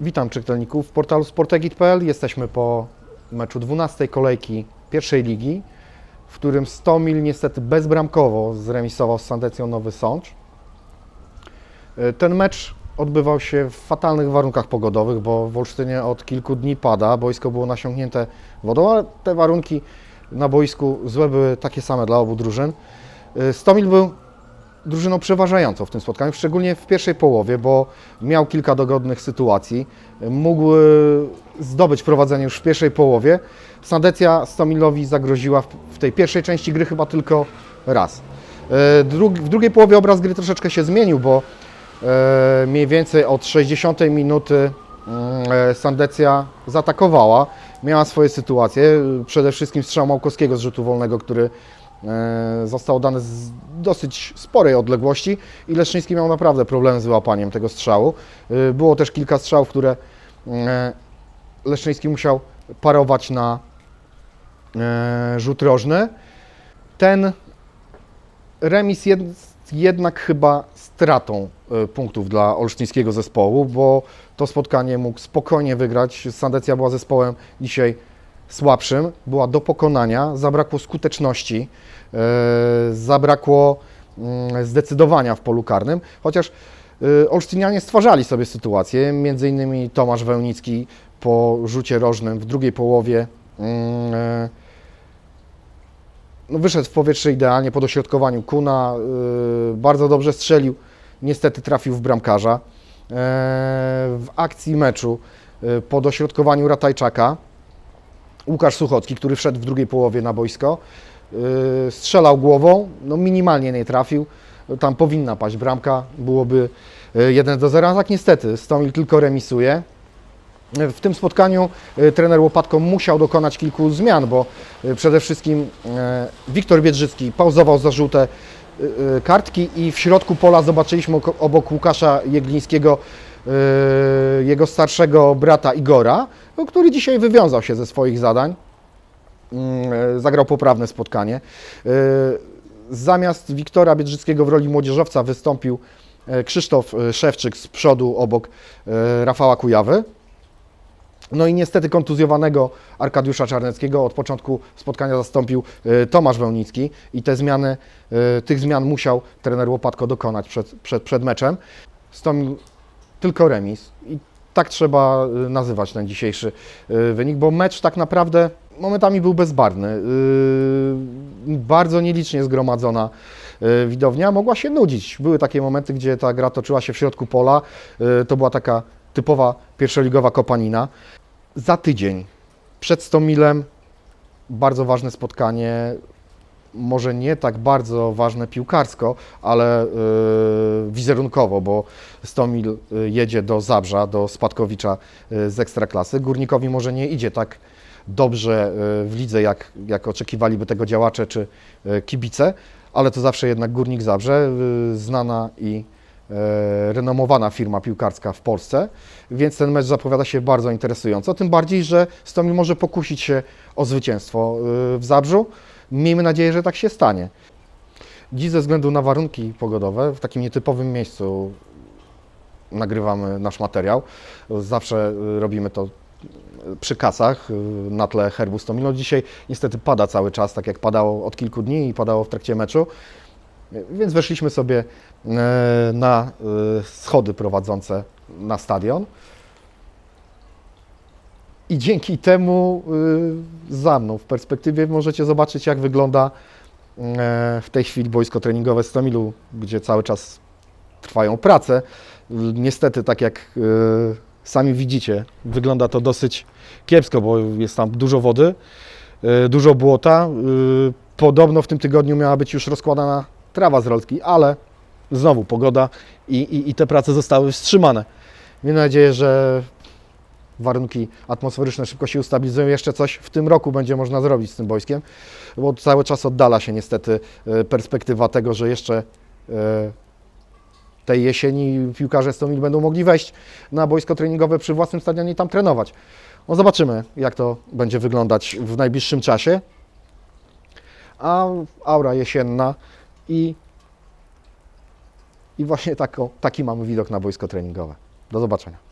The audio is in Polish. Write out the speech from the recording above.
Witam czytelników w portalu sportegit.pl. Jesteśmy po meczu 12 kolejki pierwszej ligi, w którym Stomil niestety bezbramkowo zremisował z Sandecją Nowy Sącz. Ten mecz odbywał się w fatalnych warunkach pogodowych, bo w Olsztynie od kilku dni pada, boisko było nasiągnięte wodą, ale te warunki na boisku złe były takie same dla obu drużyn. E, Stomil był drużyną przeważającą w tym spotkaniu, szczególnie w pierwszej połowie, bo miał kilka dogodnych sytuacji. Mógł e, zdobyć prowadzenie już w pierwszej połowie. Sandecja Stomilowi zagroziła w, tej pierwszej części gry chyba tylko raz. Drug, w drugiej połowie obraz gry troszeczkę się zmienił, bo mniej więcej od 60 minuty Sandecja zaatakowała. Miała swoje sytuacje, przede wszystkim strzał Małkowskiego z rzutu wolnego, który e, został oddany z dosyć sporej odległości i Leszczyński miał naprawdę problem z wyłapaniem tego strzału. E, Było też kilka strzałów, które e, Leszczyński musiał parować na rzut rożny. Ten remis jest jednak chyba stratą e, punktów dla olsztyńskiego zespołu, bo to spotkanie mógł spokojnie wygrać. Sandecja była zespołem dzisiaj słabszym, była do pokonania, zabrakło skuteczności, e, zabrakło mm, zdecydowania w polu karnym, chociaż e, Olsztynianie stwarzali sobie sytuację, między innymi Tomasz Wełnicki po rzucie rożnym w drugiej połowie mm, no wyszedł w powietrze idealnie po dośrodkowaniu Kuna, y, bardzo dobrze strzelił, niestety trafił w bramkarza. E, w akcji meczu y, po dośrodkowaniu Ratajczaka Łukasz Suchocki, który wszedł w drugiej połowie na boisko, y, strzelał głową, no minimalnie nie trafił, tam powinna paść bramka, byłoby y, 1 do 0, a tak niestety Stomil tylko remisuje. W tym spotkaniu e, trener Łopatko musiał dokonać kilku zmian, bo e, przede wszystkim e, Wiktor Biedrzycki pauzował za żółte kartki i w środku pola zobaczyliśmy obok Łukasza Jeglińskiego jego starszego brata Igora, który dzisiaj wywiązał się ze swoich zadań. Mm, Zagrał poprawne spotkanie. Zamiast Wiktora Biedrzyckiego w roli młodzieżowca wystąpił Krzysztof Szewczyk z przodu obok Rafała Kujawy. No i niestety kontuzjowanego Arkadiusza Czarneckiego od początku spotkania zastąpił e, Tomasz Wełnicki i te zmiany, e, tych zmian musiał trener Łopatko dokonać przed, przed, przed meczem. Stomil tylko remis i tak trzeba e, nazywać ten dzisiejszy wynik, bo mecz tak naprawdę momentami był bezbarwny. Bardzo nielicznie zgromadzona widownia mogła się nudzić. Były takie momenty, gdzie ta gra toczyła się w środku pola. To była taka typowa pierwszoligowa kopanina. Za tydzień przed Stomilem bardzo ważne spotkanie, może nie tak bardzo ważne piłkarsko, ale yy, wizerunkowo, bo Stomil y, jedzie do Zabrza, do Spadkowicza y, z Ekstraklasy. Górnikowi może nie idzie tak dobrze w lidze, jak, jak oczekiwaliby tego działacze czy kibice, ale to zawsze jednak Górnik Zabrze, znana i e, renomowana firma piłkarska w Polsce, więc ten mecz zapowiada się bardzo interesująco, tym bardziej, że Stomil może pokusić się o zwycięstwo y, w Zabrzu. Miejmy nadzieję, że tak się stanie. Dziś ze względu na warunki pogodowe w takim nietypowym miejscu nagrywamy nasz materiał. Zawsze y, robimy to przy kasach na tle herbu Stomil. Dzisiaj niestety pada cały czas, tak jak padało od kilku dni i padało w trakcie meczu. Więc weszliśmy sobie e, na e, schody prowadzące na stadion. I dzięki temu e, za mną w perspektywie możecie zobaczyć, jak wygląda w tej chwili boisko treningowe Stomilu, gdzie cały czas trwają prace. Niestety, tak jak sami widzicie, wygląda to dosyć kiepsko, bo jest tam dużo wody, dużo błota. Podobno w tym tygodniu miała być już rozkładana trawa z ale znowu pogoda i, i, i te prace zostały wstrzymane. Miejmy nadzieję, że warunki atmosferyczne szybko się ustabilizują. Jeszcze coś w tym roku będzie można zrobić z tym boiskiem, bo cały czas oddala się niestety e, perspektywa tego, że jeszcze e, tej jesieni piłkarze Stomil będą mogli wejść na boisko treningowe przy własnym stadionie i tam trenować. No zobaczymy, jak to będzie wyglądać w najbliższym czasie. a aura jesienna i, i właśnie taką, taki mamy widok na boisko treningowe. Do zobaczenia.